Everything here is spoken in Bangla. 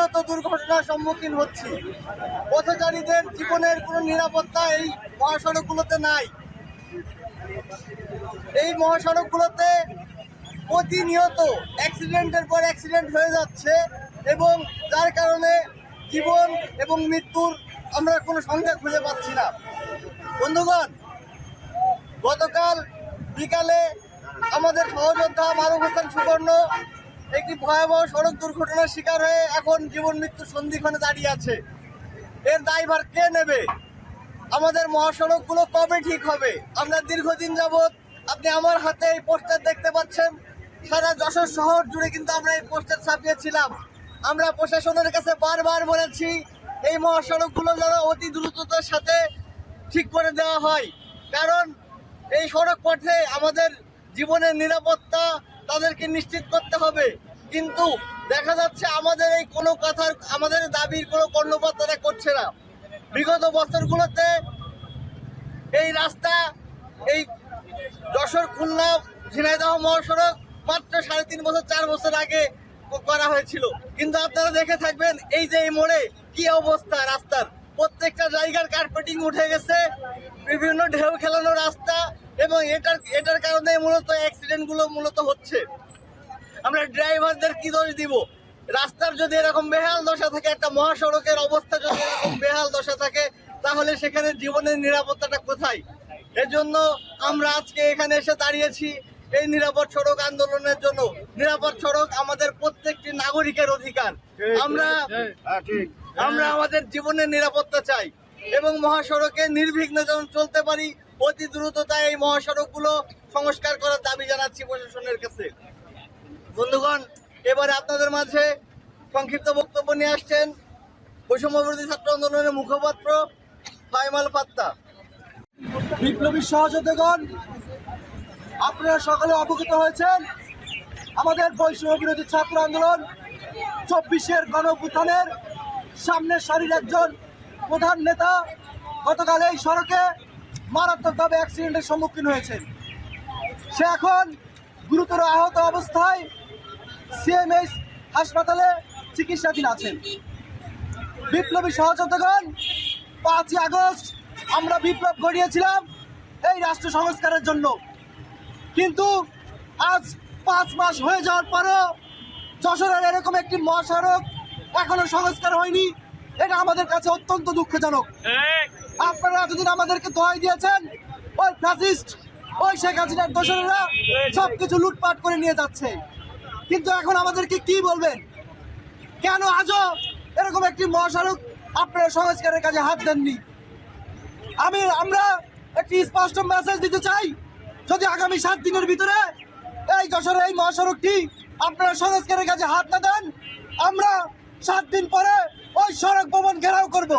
নিয়ত দুর্ঘটনার সম্মুখীন হচ্ছি। পথচারীদের জীবনের কোনো নিরাপত্তা এই মহাসড়কগুলোতে নাই। এই মহাসড়কগুলোতে প্রতিনিয়ত অ্যাক্সিডেন্টের পর অ্যাক্সিডেন্ট হয়ে যাচ্ছে এবং যার কারণে জীবন এবং মৃত্যুর আমরা কোনো সংখ্যা খুঁজে পাচ্ছি না। বন্ধুগণ, গতকাল বিকালে আমাদের সহযোদ্ধা মারুফ হাসান সুবর্ণ একটি ভয়াবহ সড়ক দুর্ঘটনার শিকার হয়ে এখন জীবন মৃত্যুর সন্ধিক্ষণে দাঁড়িয়ে আছে। এর দায়ভার কে নেবে? আমাদের মহাসড়কগুলো কবে ঠিক হবে? আমরা দীর্ঘদিন যাবৎ আপনি আমার হাতে এই পোস্টার দেখতে পাচ্ছেন। সারা যশোর শহর জুড়ে কিন্তু আমরা এই পোস্টার ছাপিয়েছিলাম। আমরা প্রশাসনের কাছে বারবার বলেছি, এই মহাসড়কগুলো যেন অতি দ্রুততার সাথে ঠিক করে দেওয়া হয়। কারণ এই সড়ক পথে আমাদের জীবনের নিরাপত্তা তাদেরকে নিশ্চিত করতে হবে। কিন্তু দেখা যাচ্ছে আমাদের এই কোনো কথার, আমাদের দাবির কোনো কর্ণপাত তারা করছে না। বিগত বছরগুলোতে এই রাস্তা, এই যশোর, খুলনা, ঝিনাইদহ মহাসড়ক মাত্র সাড়ে তিন বছর, চার বছর আগে করা হয়েছিল। কিন্তু আপনারা দেখে থাকবেন এই যে এই মোড়ে কি অবস্থা রাস্তার। প্রত্যেকটা জায়গার কার্পেটিং উঠে গেছে, বিভিন্ন ঢেউ খেলানো রাস্তা এবং এটার এটার কারণে মূলত অ্যাক্সিডেন্টগুলো মূলত হচ্ছে। আমরা ড্রাইভারদের কি দোষ দিব? রাস্তার যদি এরকম বেহাল দশা থাকে একটা মহাসড়কের অবস্থা যদি এরকম বেহাল দশা থাকে তাহলে সেখানে জীবনের নিরাপত্তাটা কোথায়? এজন্য আমরা আজকে এখানে এসে দাঁড়িয়েছি এই নিরাপদ সড়ক আন্দোলনের জন্য। নিরাপদ সড়ক আমাদের প্রত্যেকটি নাগরিকের অধিকার। আমরা আমরা আমাদের জীবনের নিরাপত্তা চাই এবং মহাসড়কে নির্বিঘ্নে যেন চলতে পারি অতি দ্রুততায় এই মহাসড়কগুলো সংস্কার করার দাবি জানাচ্ছি প্রশাসনের কাছে। বন্ধুগণ, এবারে আপনাদের মাঝে সংক্ষিপ্ত বক্তব্য নিয়ে আসছেন বৈষম্যবিরোধী ছাত্র আন্দোলনের মুখপাত্র ফাইমাল পাত্তা বিপ্লবী সহযোগীগণ আপনারা সকলে অবগত হয়েছেন, আমাদের বৈষম্য বিরোধী ছাত্র আন্দোলন চব্বিশের গণ সামনের সারির একজন প্রধান নেতা গতকাল এই সড়কে মারাত্মকভাবে অ্যাক্সিডেন্টের সম্মুখীন হয়েছেন সে এখন গুরুতর আহত অবস্থায় সিএমএস হাসপাতালে চিকিৎসাধীন আছেন। বিপ্লবী সহযোগীগণ পাঁচই আগস্ট আমরা বিপ্লব গড়িয়েছিলাম এই রাষ্ট্র সংস্কারের জন্য। কিন্তু আজ পাঁচ মাস হয়ে যাওয়ার পরও যশোরের এরকম একটি মহাসড়ক এখনও সংস্কার হয়নি। এটা আমাদের কাছে অত্যন্ত দুঃখজনক। আপনারা এতদিন আমাদেরকে দোয়াই দিয়েছেন ওই ফ্যাসিস্ট ওই শেখ হাসিনার দোসরেরা সব কিছু লুটপাট করে নিয়ে যাচ্ছে। কিন্তু এখন আমাদেরকে কি বলবেন? কেন আজও এরকম একটি মহাসড়ক আপনারা সংস্কারের কাজে হাত দেননি? আমি আমরা একটি স্পষ্ট মেসেজ দিতে চাই যদি আগামী সাত দিনের ভিতরে এই যশোরের এই মহাসড়কটি আপনারা সংস্কারের কাজে হাত না দেন আমরা সাত দিন পরে ওই সড়ক ভবন ঘেরাও করব।